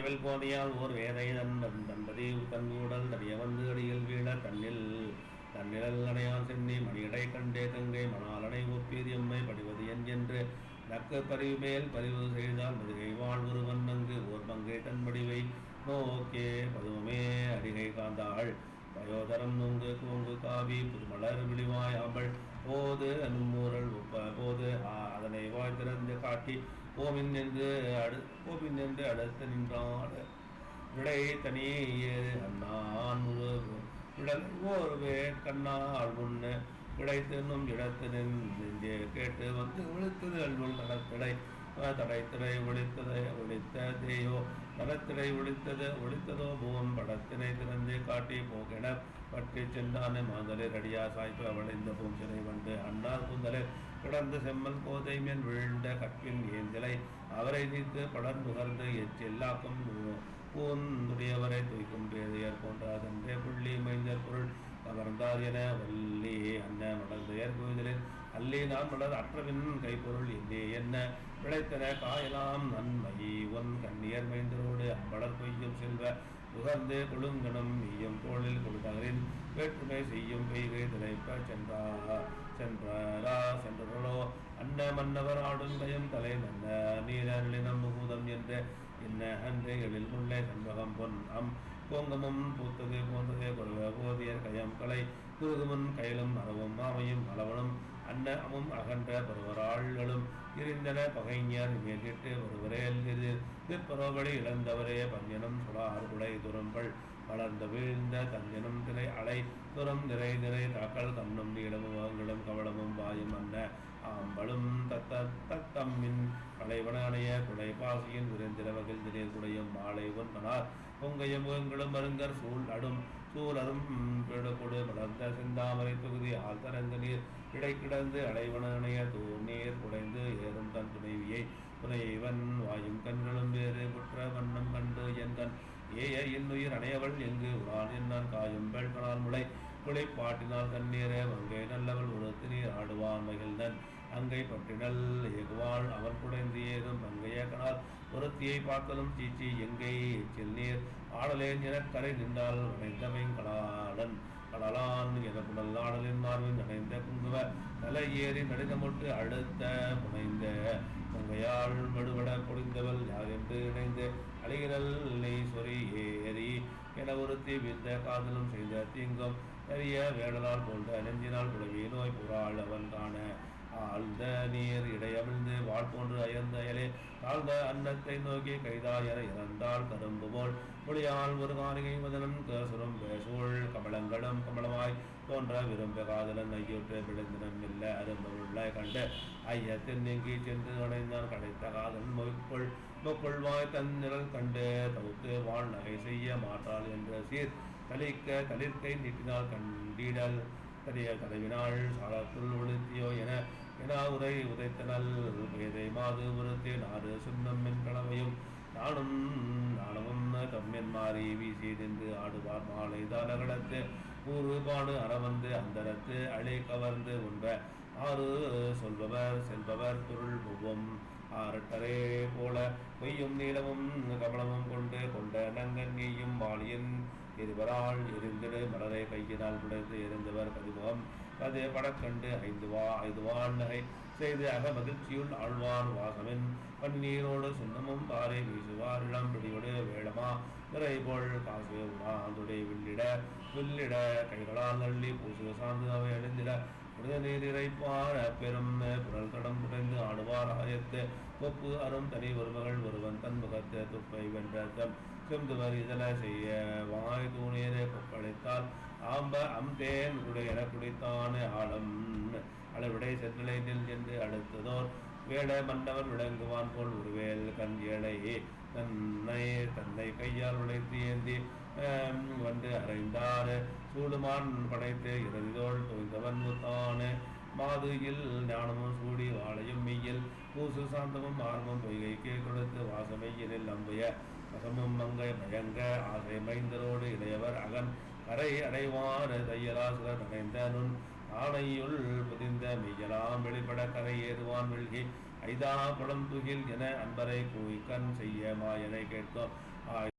வேல் போதையால் ஓர் வேதை நண்பன் தன்பதி தன்கூடல் நடிய வந்து அடியில் வீழ தன்னில் தன்னிழல் அடையான் சென்னி மணியடை கண்டே கங்கை மணாலனை ஒப்பீது எம்மை படிவது என் என்று நக்கு பரிவு மேல் பதிவு செய்தால் மதுகை வாழ்வுருவன் நங்கு ஓர் பங்கை தன் படிவை நோக்கே பதுவமே அடிகை காந்தாள். பயோதரம் நுங்கு கூங்கு காவி புதுமலர் விழிவாயாம்பள் போது அனுமூரல் போது அதனை வாய் திறந்து காட்டி போமின் என்று அடு போமின் என்று அடுத்து நின்றான் விடை தனியே அண்ணான் முழு- விடல் ஓர்வே கண்ணால் முன்னு. கிடைத்தென்னும் இடத்து நின்று கேட்டு வந்து விழுத்தது அல்வல் நடத்திடை. தடைத்திடை ஒழித்ததை ஒழித்த தேயோ. தடத்திடை ஒழித்தது ஒழித்ததோ பூவம் படத்தினை திறந்து காட்டி போகென பற்றி சென்றான மாந்தலை ரடியா சாய்ப்பு அவளைந்த பூஞ்சனை வந்து அண்ணா கூந்தலை. கிடந்து செம்மல் கோதை மேல் விழுந்த கற்பின் ஏந்திலை அவரை நீத்து படர் நுகர்ந்து எச்செல்லாக்கும் பூந்துடையவரை தூய்க்கும் பேதையர் போன்றாதென்றே புள்ளி மைந்தர் பொருள். அமர்ந்தார் என வல்லே அன்ன மலர்ந்தையர் கோயிலில் அல்லே நான் மலர் அற்றவின் கைப்பொருள் இல்லே என்ன? விளைத்தன காயலாம் நன்மை ஒன் கண்ணியர் மைந்தரோடு அம்பளர் பொய்யும் செல்வ. உகர்ந்து கொழுங்கணும் ஈயும் தோளில் கொடுத்தகரின் வேற்றுமை செய்யும் பெய்கை திளைப்ப சென்றா சென்றாரா சென்றவர்களோ அன்ன மன்னவர் ஆடும் பயம் தலை நன்ன நீரலினம் முகூதம் என்று. என்ன அன்றே எழில் முல்லை செண்பகம் பொன் அம் கோங்கமும் பூத்தது போன்றதே கொள்வ குருகுமன் கையிலும் அறவும் மாமையும் அளவனும் அன்னமும் அகன்ற பருவராள்களும் இருந்தன பகைஞர் மேலிட்டு ஒருவரேல் திருப்பரோபடி இழந்தவரே பஞ்சனம் சுடார் குடை துரம்பள் வளர்ந்த வீழ்ந்த தஞ்சனும் திரை அலை துறம் திரை திரை தாக்கல் கண்ணும் நீளமும் கவளமும் வாயும் அன்ன ஆம்பளும் தத்தம்மின் களைவன விரைந்திரவகில் குடை மாலைவன் மனார் பொங்கைய மாலை பொங்கையும் முகங்களும் மருங்கர் சூழ் அடும் சூழரும் கொடு வளர்ந்த செந்தாமரை தொகுதி ஆழ்த்தரங்கு நீர் இடை கிடந்து தூர் நீர் குடைந்து ஏறும் தன் துணைவியை துணைவன் வாயும் கண்களும் வேறு குற்ற வண்ணம் கண்டு என் கண் ஏய இன்னுயிர் அணையவள் எங்கு உரான் என்னான் காயும் பெண்களால் முளை. குளிப்பாட்டினால் தண்ணீரே அங்கே நல்லவள் உடுத்து நீர் ஆடுவான் மகிழ்ந்தன். அங்கை பட்டினல் ஏகுவாள் அவன் குடைந்து ஏதும் அங்கைய கனால் ஒருத்தியை பார்த்தலும் சீச்சி எங்கை எச்சில் நீர். ஆடலேன் எனக் கரை நின்றால் வளைந்தவை கலாளன் கடலான் என புனல் ஆடலின் மார்பின் நனைந்த குங்குவ தலை ஏறி நடினமுட்டு அழுத்த புனைந்த பொங்கையாள் மடுபட பொடிந்தவள் யார் என்று இணைந்து அழிகிறல் நெய் சொறி ஏறி என ஒருத்தி விந்த காதலும் செய்த தீங்கும் பெரிய வேடலால் போன்ற நெஞ்சினால் புலவி நோய் புறாள் அவன் காண. ஆழ்ந்த நீர் இடையமிழ்ந்து வாழ் போன்று அயர்ந்த அயலே தாழ்ந்த அன்னத்தை நோக்கி கைதாயர இறந்தாள் கரும்பு போல். மொழியால் ஒரு காணிகை முதலும் கேசுரும் பேசூழ் கமலங்களும் கமலமாய் தோன்ற விரும்ப காதலன் ஐயுற்று இல்லை இல்ல அரும்புள்ள கண்டு ஐயத்தின் நீங்கி சென்று அடைந்தான் கடைத்த காதன் மொய்கொள் மொக்கொள்வாய் தன் நிழல் கண்டு தவுத்து வாழ் நகை செய்ய மாட்டாள் என்ற சீர் தளிக்க தளிர்க்கை நீட்டினால் கண்டிடல் தடைய தலைவினாள் சாலத்துள் ஒழுத்தியோ என என உரை உதைத்தனல் வேதை மாது உருத்தே நாடு சுண்ணம் என் கனவையும் நானும் நாணமும் தம்மென் மாறி வீசி நின்று ஆடுவார் மாலை தானகடத்து ஊறுபாடு அறவந்து அந்தரத்து அழை கவர்ந்து உண்ப. ஆறு சொல்பவர் செல்பவர் பொருள் புவம் ஆரட்டரே போல பொய்யும் நீளமும் கமலமும் கொண்டு கொண்ட நங்கன்னியும் வாளியின் இருவரால் எரிந்திடு மலரை கையினால் பிடித்து எரிந்தவர் கதிமுகம். கது படக்கண்டு ஐந்து வா ஐந்து வான் நகை. செய்து அக மகிழ்ச்சியுள் ஆழ்வார் வாசவன். பன்னீரோடு சுண்ணமும் பாறை வீசுவார். இளம் பிடியோடு வேளமா நிறை போல் காசு உணாந்துடை வில்லிட வில்லிட கைகளால் அள்ளி பூசுக சார்ந்து அவை அழிந்திட புனித நீர் பெரும் புனல் கடம் புடைந்து ஆடுவார் ஆயத்து. ஒப்பு அரும் தனி ஒருமகள் ஒருவன் தன் முகத்து துப்பை வென்ற தம் இதழ செய்ய வாய் தூணீரை கொப்பளித்தால் ஆம்ப அம்தேன் குடையென குடித்தான ஆழம் அளவிடை சென்னிலை நில் என்று அடுத்ததோர் வேட மன்னவன் விளங்குவான் போல் ஒருவேல் கண் ஏழை. தன்னை தன்னை கையால் உடைத்து ஏந்தி வந்து அறைந்தார். சூடுமான் படைத்து இறந்தோள் தோய்ந்தவன் முத்தானே. மாதுயில் ஞானமும் சூடி வாழையும் மெய்யில். பூசு சாந்தமும் ஆர்வம் பொய்கைக்கு கொடுத்து வாசமையினில் அம்புய. வசமும் மங்கை மயங்க ஆசை மைந்தரோடு இளையவர் அகன். கரை அடைவார் தையலாசுரர் அடைந்த நுண். ஆணையுள் புதிந்த மெய்யலாம் வெளிப்பட கரை ஏறுவான் வெள்கி ஐதா குளம் துகில் என அன்பரை கூய்கண் செய்ய மாயனை கேட்கும்